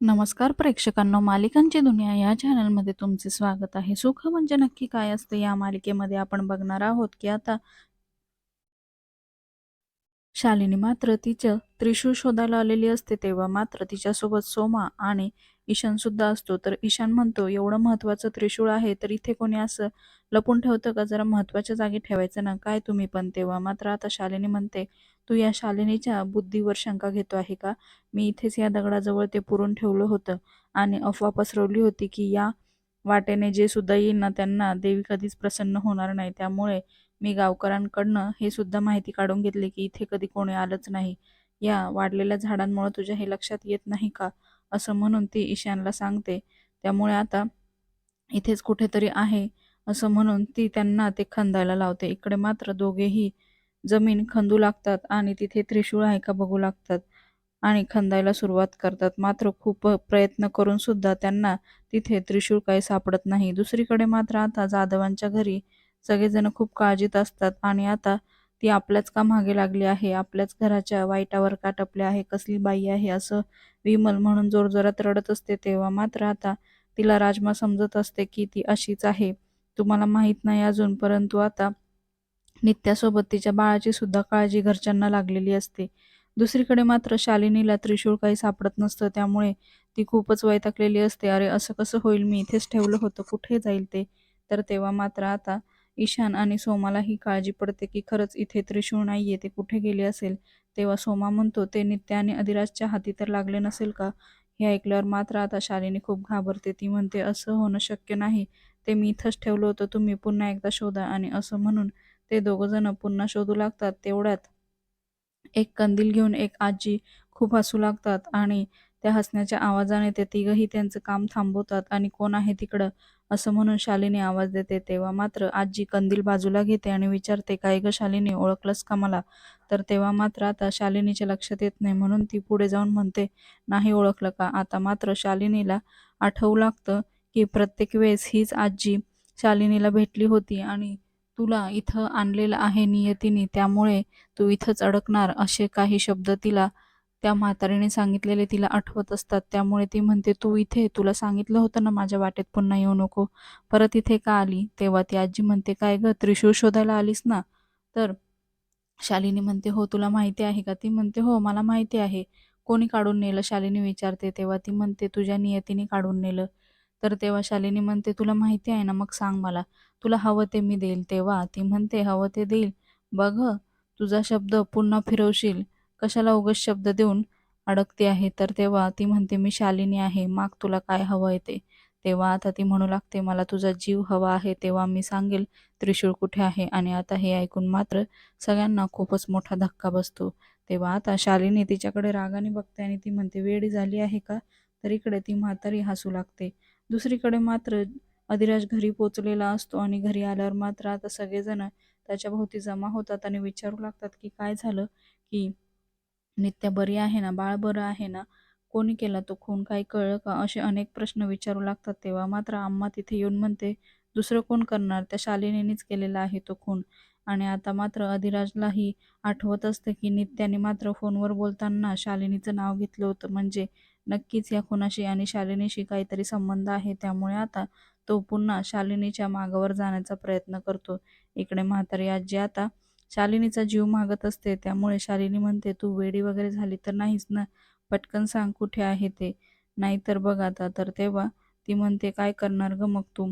नमस्कार प्रेक्षकांनो मालिकांची दुनिया या चॅनलमध्ये तुमचे स्वागत आहे. सुख म्हणजे नक्की काय असते या मालिकेमध्ये आपण बघणार आहोत की आता शालिनी मात्र तिचं त्रिशूळ शोधायला आलेली असते तेव्हा मात्र तिच्यासोबत सोमा आणि ईशान सुद्धा असतो. तर ईशान म्हणतो एवढं महत्वाचं त्रिशूळ आहे तर इथे कोणी असं लपून ठेवतं का? जरा महत्त्वाच्या जागी ठेवायचं ना काय तुम्ही पण? तेव्हा मात्र आता शालिनी म्हणते तू या शालिनीच्या बुद्धीवर शंका घेतो आहे का? मी इथेच या दगडाजवळ ते पुरून ठेवलं होतं आणि अफवा पसरवली होती की या वाटेने जे सुद्धा येईल ना त्यांना देवी कधीच प्रसन्न होणार नाही. त्यामुळे मी गावकऱ्यांकडनं हे सुद्धा माहिती काढून घेतली की इथे कधी कोणी आलंच नाही. या वाढलेल्या झाडांमुळे तुझ्या हे लक्षात येत नाही का? असं म्हणून ती ईशानला सांगते. त्यामुळे आता इथेच कुठेतरी आहे असं म्हणून ती त्यांना ते खंदायला लावते. इकडे मात्र दोघेही जमीन खंदू लागतात आणि तिथे त्रिशूळ आहे का बघू लागतात आणि खंदायला सुरुवात करतात. मात्र खूप प्रयत्न करून सुद्धा त्यांना तिथे त्रिशूळ काही सापडत नाही. दुसरीकडे मात्र आता जाधवांच्या घरी सगळेजण खूप काळजीत असतात आणि आता ती आपल्याच का मागे लागली आहे? आपल्याच घराच्या वाईटावर का टपले आहे? कसली बाई आहे? असं विमल म्हणून जोरजोरात रडत असते तेव्हा मात्र आता तिला राजमा समजत असते की ती अशीच आहे. तुम्हाला माहीत नाही अजून परंतु आता नित्यासोबत तिच्या बाळाची सुद्धा काळजी घरच्यांना लागलेली असते. दुसरीकडे मात्र शालिनीला त्रिशूळ काही सापडत नसतं त्यामुळे ती खूपच वैतागलेली असते. अरे असं कसं होईल? मी इथेच ठेवलं होतं. कुठे जाईल ते? तर तेव्हा मात्र आता ईशान आणि सोमाला ही काळजी पडते की खरंच इथे त्रिशूळ नाहीये ते कुठे गेले असेल? तेव्हा सोमा म्हणतो ते नित्य आणि अधिराजच्या हाती तर लागले नसेल का? हे ऐकल्यावर मात्र आता शालिनी खूप घाबरते. ती म्हणते असं होणं शक्य नाही. ते मी इथंच ठेवलं होतं. तुम्ही पुन्हा एकदा शोधा आणि असं म्हणून ते दोघंजण पुन्हा शोधू लागतात. तेवढ्यात एक कंदील घेऊन एक आजी खूप हसू लागतात आणि त्या हसण्याच्या आवाजाने ते तिघही त्यांचं काम थांबवतात आणि कोण आहे तिकडं? असं म्हणून शालिनी आवाज देते तेव्हा मात्र आजी कंदील बाजूला घेते आणि विचारते काय ग शालिनी ओळखलंस का मला? तर तेव्हा मात्र आता शालिनीच्या लक्षात येत नाही म्हणून ती पुढे जाऊन म्हणते नाही ओळखलं का? आता मात्र शालिनीला आठवू लागतं की प्रत्येक वेळेस हीच आजी शालिनीला भेटली होती आणि तुला इथं आणलेलं आहे नियतीने त्यामुळे तू इथंच अडकणार असे काही शब्द तिला त्या म्हातारीने सांगितलेले तिला आठवत असतात. त्यामुळे ती म्हणते तू इथे तुला सांगितलं होतं ना माझ्या वाटेत पुन्हा येऊ नको. परत इथे का आली? तेव्हा ती आजी म्हणते काय ग त्रिशूळ शोधायला आलीस ना? तर शालिनी म्हणते हो तुला माहिती आहे का? ती म्हणते हो मला माहिती आहे. कोणी काढून नेलं? शालिनी विचारते. तेव्हा ती म्हणते तुझ्या नियतीने काढून नेलं. तर तेव्हा शालिनी म्हणते तुला माहिती आहे ना मग सांग मला. तुला हवं ते मी देईल. तेव्हा ती म्हणते हवं ते देईल. बघ तुझा शब्द पुन्हा फिरवशील. कशाला उगाच शब्द देऊन अडकते आहे? तर तेव्हा ती म्हणते मी शालिनी आहे. माग तुला काय हवं आहे ते. तेव्हा आता ती म्हणू लागते मला तुझा जीव हवा आहे. तेव्हा मी सांगेल त्रिशूळ कुठे आहे? आणि आता हे ऐकून मात्र सगळ्यांना खूपच मोठा धक्का बसतो. तेव्हा आता शालिनी तिच्याकडे रागाने बघते आणि ती म्हणते वेडी झाली आहे का? तर इकडे ती म्हातारी हसू लागते. दुसरीकडे मात्र अधिराज घरी पोचलेला असतो आणि घरी आल्यावर मात्र आता सगळेजण त्याच्या भोवती जमा होतात आणि विचारू लागतात की काय झालं की नित्या बरी आहे ना बाळ बरं आहे ना कोणी केला तो खून? काही कळलं का? असे अनेक प्रश्न विचारू लागतात तेव्हा मात्र आम्हा तिथे येऊन म्हणते दुसरं कोण करणार? त्या शालिनीनेच केलेला आहे तो खून. आणि आता मात्र अधिराजलाही आठवत असते की नित्याने मात्र फोनवर बोलताना शालिनीचं नाव घेतलं होतं. म्हणजे नक्कीच या खुनाशी आणि शालिनीशी काहीतरी संबंध आहे. त्यामुळे आता तो पुन्हा शालिनीच्या मागावर जाण्याचा प्रयत्न करतो. इकडे म्हातारी आजी आता शालिनीचा जीव मागत असते त्यामुळे शालिनी म्हणते तू वेडी वगैरे झाली तर नाहीस ना? पटकन सांग कुठे आहे ते. नाहीतर बघ आता. तर तेव्हा ती म्हणते काय करणार ग मग तू?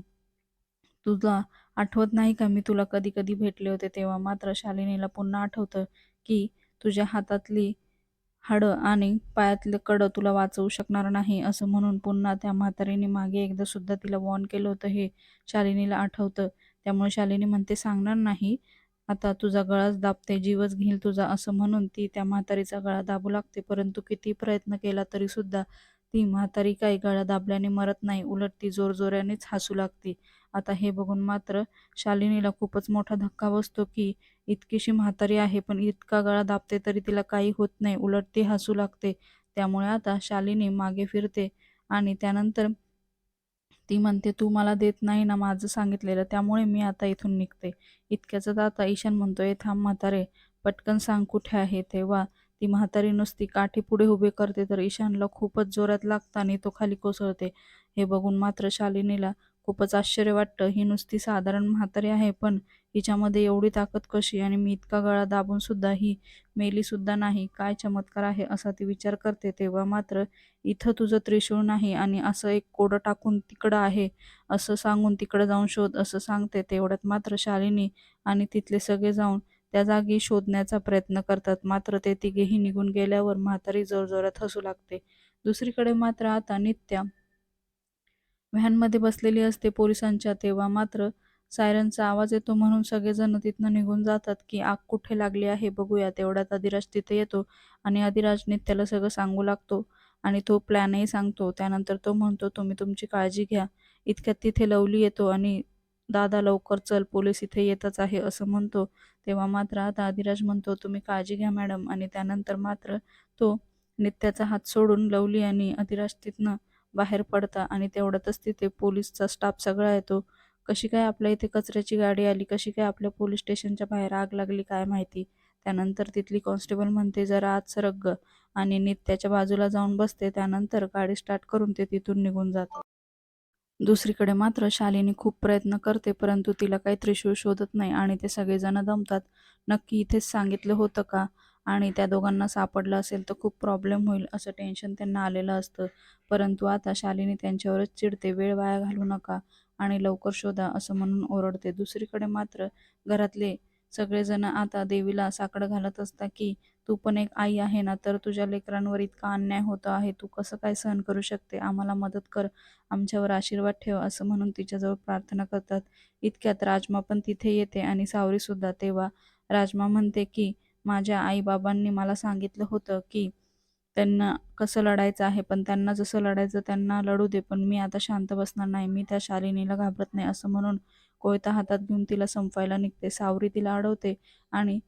तुझा आठवत नाही का मी तुला कधी कधी भेटले होते तेव्हा? मात्र शालिनीला पुन्हा आठवतं की तुझ्या हातातली हाडं आणि पायातलं कडं तुला वाचवू शकणार नाही असं म्हणून पुन्हा त्या म्हातारीने मागे एकदा सुद्धा तिला वॉर्न केलं होतं हे शालिनीला आठवतं. त्यामुळे शालिनी म्हणते सांगणार नाही आता तुझा गळाच दाबते जीवच घेईल तुझा असं म्हणून ती त्या म्हातारीचा गळा दाबू लागते. परंतु किती प्रयत्न केला तरी सुद्धा ती म्हातारी काही गळा दाबल्याने मरत नाही. उलट ती जोरजोऱ्यानेच हसू लागते. आता हे बघून मात्र शालिनीला खूपच मोठा धक्का बसतो की इतकीशी म्हातारी आहे पण इतका गळा दाबते तरी तिला काही होत नाही. उलट ती हसू लागते. त्यामुळे आता शालिनी मागे फिरते आणि त्यानंतर ती म्हणते तू मला देत नाही ना माझं सांगितलेलं त्यामुळे मी आता इथून निघते. इतक्याच आता ईशान म्हणतोय थांब म्हातारे पटकन सांग कुठे आहे तेव्हा. ती म्हातारी नुसती काठी पुढे उभे करते तर ईशानला खूपच जोरात लागता आणि तो खाली कोसळते. हे बघून मात्र शालिनीला खूपच आश्चर्य वाटतं. ही नुसती साधारण म्हातारी आहे पण हिच्यामध्ये एवढी ताकद कशी आणि मी इतका गळा दाबून सुद्धा ही मेली सुद्धा नाही काय चमत्कार आहे असा ती विचार करते. तेव्हा मात्र इथं तुझं त्रिशूळ नाही आणि असं एक कोडं टाकून तिकडं आहे असं सांगून तिकडं जाऊन शोध असं सांगते. तेवढ्यात मात्र शालिनी आणि तिथले सगळे जाऊन त्या जागी शोधण्याचा प्रयत्न करतात. मात्र ते तिघेही निघून गेल्यावर म्हातारी जोरजोरात हसू लागते. दुसरीकडे मात्र आता नित्या व्हॅनमध्ये बसलेली असते पोलिसांच्या तेव्हा मात्र सायरनचा आवाज येतो म्हणून सगळेजण तिथनं निघून जातात की आग कुठे लागली आहे बघूया तेवढ्यात अधिराज तिथे येतो आणि अधिराज नित्याला सगळं सांगू लागतो आणि तो प्लॅनही सांगतो. त्यानंतर तो म्हणतो तुम्ही तुमची काळजी घ्या. इतक्यात तिथे लवली येतो आणि दादा लवकर चल पोलीस इथे येतच आहे असं म्हणतो. तेव्हा मात्र आता अधिराज म्हणतो तुम्ही काळजी घ्या मॅडम. आणि त्यानंतर मात्र तो नित्याचा हात सोडून लवली आणि अधिराज तिथनं बाहेर पडता आणि तेवढ्यातच तिथे पोलीसचा स्टाफ सगळा येतो. कशी काय आपल्या इथे कचऱ्याची गाडी आली? कशी काय आपल्या पोलीस स्टेशनच्या बाहेर आग लागली काय माहिती? त्यानंतर तिथली कॉन्स्टेबल म्हणते जरा आत सरग आणि नित्याच्या बाजूला जाऊन बसते. त्यानंतर गाडी स्टार्ट करून ते तिथून निघून जातात. दुसरीकडे मात्र शालिनी खूप प्रयत्न करते परंतु तिला काही त्रिशूळ शोधत नाही आणि ते सगळेजण दमतात. नक्की इथेच सांगितलं होतं का? आणि त्या दोघांना सापडलं असेल तर खूप प्रॉब्लेम होईल असं टेन्शन त्यांना आलेलं असतं. परंतु आता शालिनी त्यांच्यावरच चिडते. वेळ वाया घालू नका. आणि लवकर शोधा असं म्हणून ओरडते. दुसरीकडे मात्र घरातले सगळेजण आता देवीला साकडं घालत असता की तू पण एक आई आहे ना तर तुझ्या लेकरांवर इतका अन्याय होतो आहे. तू कसं काय सहन करू शकते? आम्हाला मदत कर. आमच्यावर आशीर्वाद ठेव असं म्हणून तिच्याजवळ प्रार्थना करतात. इतक्यात राजमा पण तिथे येते आणि सावरीसुद्धा तेव्हा राजमा म्हणते की माझ्या आईबाबांनी मला सांगितलं होतं की त्यांना कसं लढायचं आहे पण त्यांना जसं लढायचं त्यांना लढू दे पण मी आता शांत बसणार नाही मी त्या शालिनीला घाबरत नाही असं म्हणून कोयता हातात घेऊन तिला संपवायला निघते सावरी तिला अडवते आणि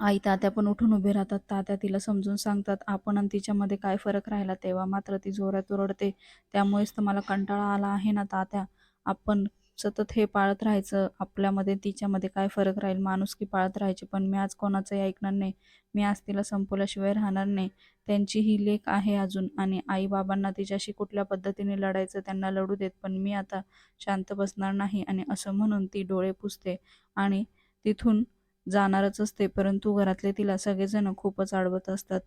आई तात्या पण उठून उभे राहतात तात्या तिला समजून सांगतात आपण आणि तिच्यामध्ये काय फरक राहिला तेव्हा? मात्र ती जोरात ओरडते त्यामुळेच तर मला कंटाळा आला आहे ना तात्या आपण सतत हे पाळत राहायचं आपल्यामध्ये तिच्यामध्ये काय फरक राहील? माणूस की पाळत राहायची पण मी आज कोणाचंही ऐकणार नाही. मी आज तिला संपवल्याशिवाय राहणार नाही. त्यांची ही लेख आहे अजून आणि आईबाबांना तिच्याशी कुठल्या पद्धतीने लढायचं त्यांना लढू देत पण मी आता शांत बसणार नाही आणि असं म्हणून ती डोळे पुसते आणि तिथून जाणारच असते परंतु घरातले तिला सगळेजण खूपच अडवत असतात.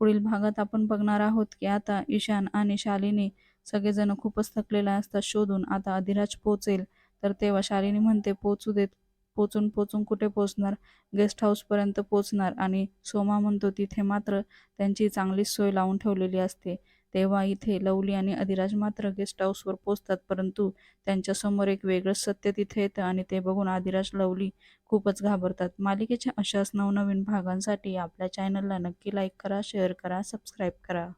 पुढील भागात आपण बघणार आहोत की आता ईशान आणि शालिनी सगळेजण खूपच थकलेले असतात. शोधून आता अधिराज पोचेल तर तेव्हा शालिनी म्हणते पोचू देत पोचून पोचून कुठे पोचणार? गेस्ट हाऊसपर्यंत पोचणार. आणि सोमा म्हणतो तिथे मात्र त्यांची चांगलीच सोय लावून ठेवलेली असते. तेव्हा इथे लवली आणि अधिराज मात्र गेस्ट हाऊसवर पोचतात परंतु त्यांच्यासमोर एक वेगळंच सत्य तिथे येतं आणि ते बघून अधिराज लवली खूपच घाबरतात. मालिकेच्या अशाच नवनवीन भागांसाठी आपल्या चॅनलला नक्की लाईक करा शेअर करा सबस्क्राईब करा.